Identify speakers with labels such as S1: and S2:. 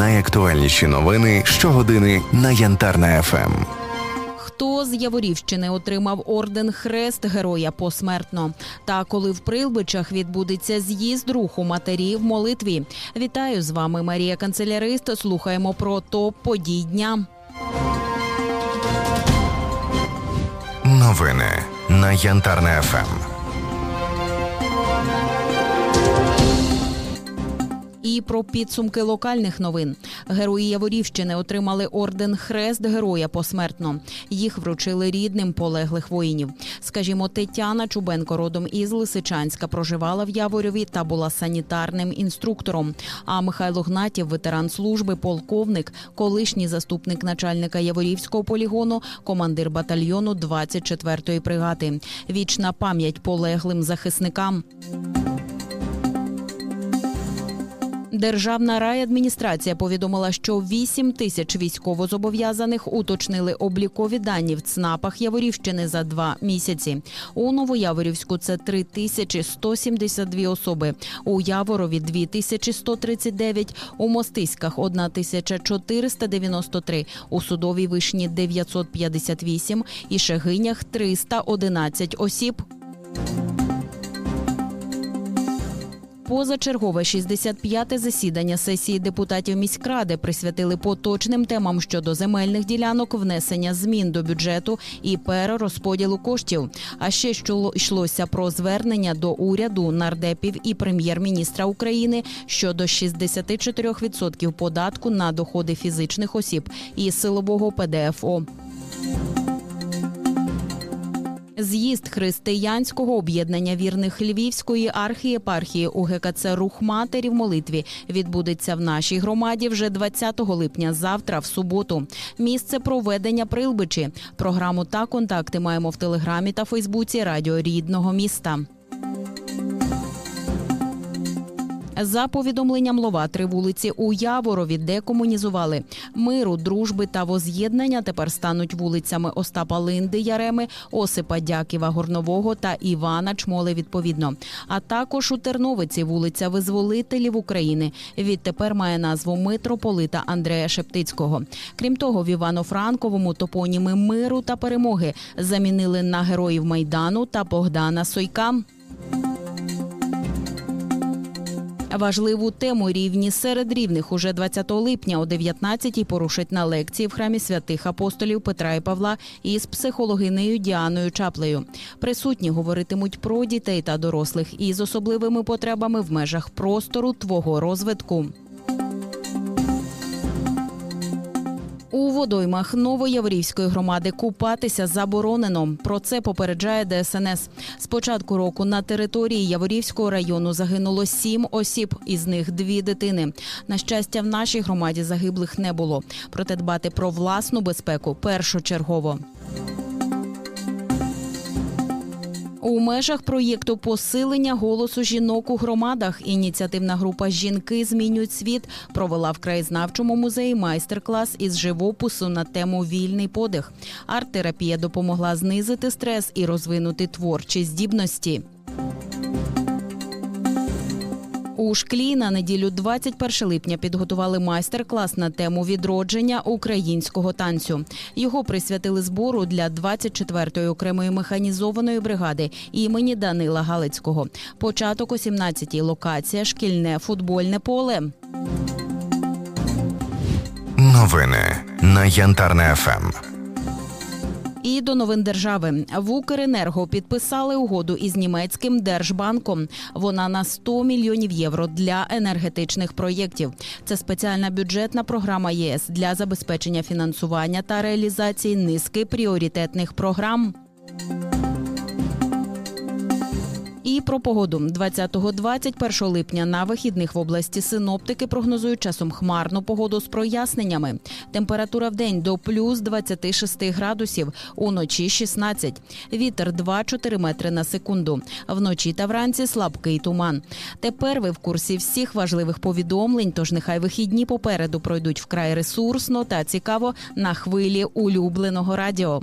S1: Найактуальніші новини щогодини на Янтарна ФМ.
S2: Хто з Яворівщини отримав орден Хрест Героя посмертно? Та коли в Прилбичах відбудеться з'їзд руху матерів в молитві? Вітаю з вами Марія Канцелярист. Слухаємо про топ подій дня.
S1: Новини на Янтарна ФМ.
S2: Про підсумки локальних новин. Герої Яворівщини отримали орден Хрест Героя посмертно. Їх вручили рідним полеглих воїнів. Скажімо, Тетяна Чубенко родом із Лисичанська проживала в Яворові та була санітарним інструктором. А Михайло Гнатів, ветеран служби, полковник, колишній заступник начальника Яворівського полігону, командир батальйону 24-ї бригади. Вічна пам'ять полеглим захисникам. Державна райадміністрація повідомила, що 8 тисяч військовозобов'язаних уточнили облікові дані в ЦНАПах Яворівщини за два місяці. У Новояворівську це 3 тисячі 172 особи, у Яворові 2 тисячі 139, у Мостиськах 1 тисяча 493, у Судовій Вишні 958 і Шегинях 311 осіб. Позачергове 65-те засідання сесії депутатів міськради присвятили поточним темам щодо земельних ділянок, внесення змін до бюджету і перерозподілу коштів. А ще що йшлося про звернення до уряду, нардепів і прем'єр-міністра України щодо 64% податку на доходи фізичних осіб і силового ПДФО. З'їзд християнського об'єднання вірних Львівської архієпархії УГКЦ ГКЦ Рух Матері в молитві відбудеться в нашій громаді вже 20 липня. Завтра, в суботу. Місце проведення прилбичі. Програму та контакти маємо в телеграмі та Фейсбуці Радіо рідного міста. За повідомленням Лова, три вулиці у Яворові декомунізували. Миру, дружби та воз'єднання тепер стануть вулицями Остапа Линди Яреми, Осипа Дяківа Горнового та Івана Чмоли відповідно. А також у Терновиці вулиця Визволителів України. Відтепер має назву митрополита Андрея Шептицького. Крім того, в Івано-Франковому топоніми миру та перемоги замінили на героїв Майдану та Богдана Сойка. Важливу тему рівні серед рівних уже 20 липня о 19-й порушать на лекції в храмі святих апостолів Петра і Павла із психологинею Діаною Чаплею. Присутні говоритимуть про дітей та дорослих із особливими потребами в межах простору твого розвитку. У водоймах Новояворівської громади купатися заборонено. Про це попереджає ДСНС. З початку року на території Яворівського району загинуло сім осіб, із них дві дитини. На щастя, в нашій громаді загиблих не було. Проте дбати про власну безпеку першочергово. У межах проєкту посилення голосу жінок у громадах ініціативна група Жінки змінюють світ провела в краєзнавчому музеї майстер-клас із живопису на тему Вільний подих. Арт-терапія допомогла знизити стрес і розвинути творчі здібності. У шклі на неділю 21 липня підготували майстер-клас на тему відродження українського танцю. Його присвятили збору для 24-ї окремої механізованої бригади імені Данила Галицького. Початок о 17-й. Локація шкільне футбольне поле.
S1: Новини на Янтарна ФМ.
S2: І до новин держави в Укренерго підписали угоду із німецьким держбанком. Вона на 100 мільйонів євро для енергетичних проєктів. Це спеціальна бюджетна програма ЄС для забезпечення фінансування та реалізації низки пріоритетних програм. І про погоду 20-21 липня на вихідних в області синоптики прогнозують часом хмарну погоду з проясненнями. Температура в день до плюс 26 градусів, уночі 16. Вітер 2-4 метри на секунду. Вночі та вранці слабкий туман. Тепер ви в курсі всіх важливих повідомлень, тож нехай вихідні попереду пройдуть вкрай ресурсно та цікаво на хвилі улюбленого радіо.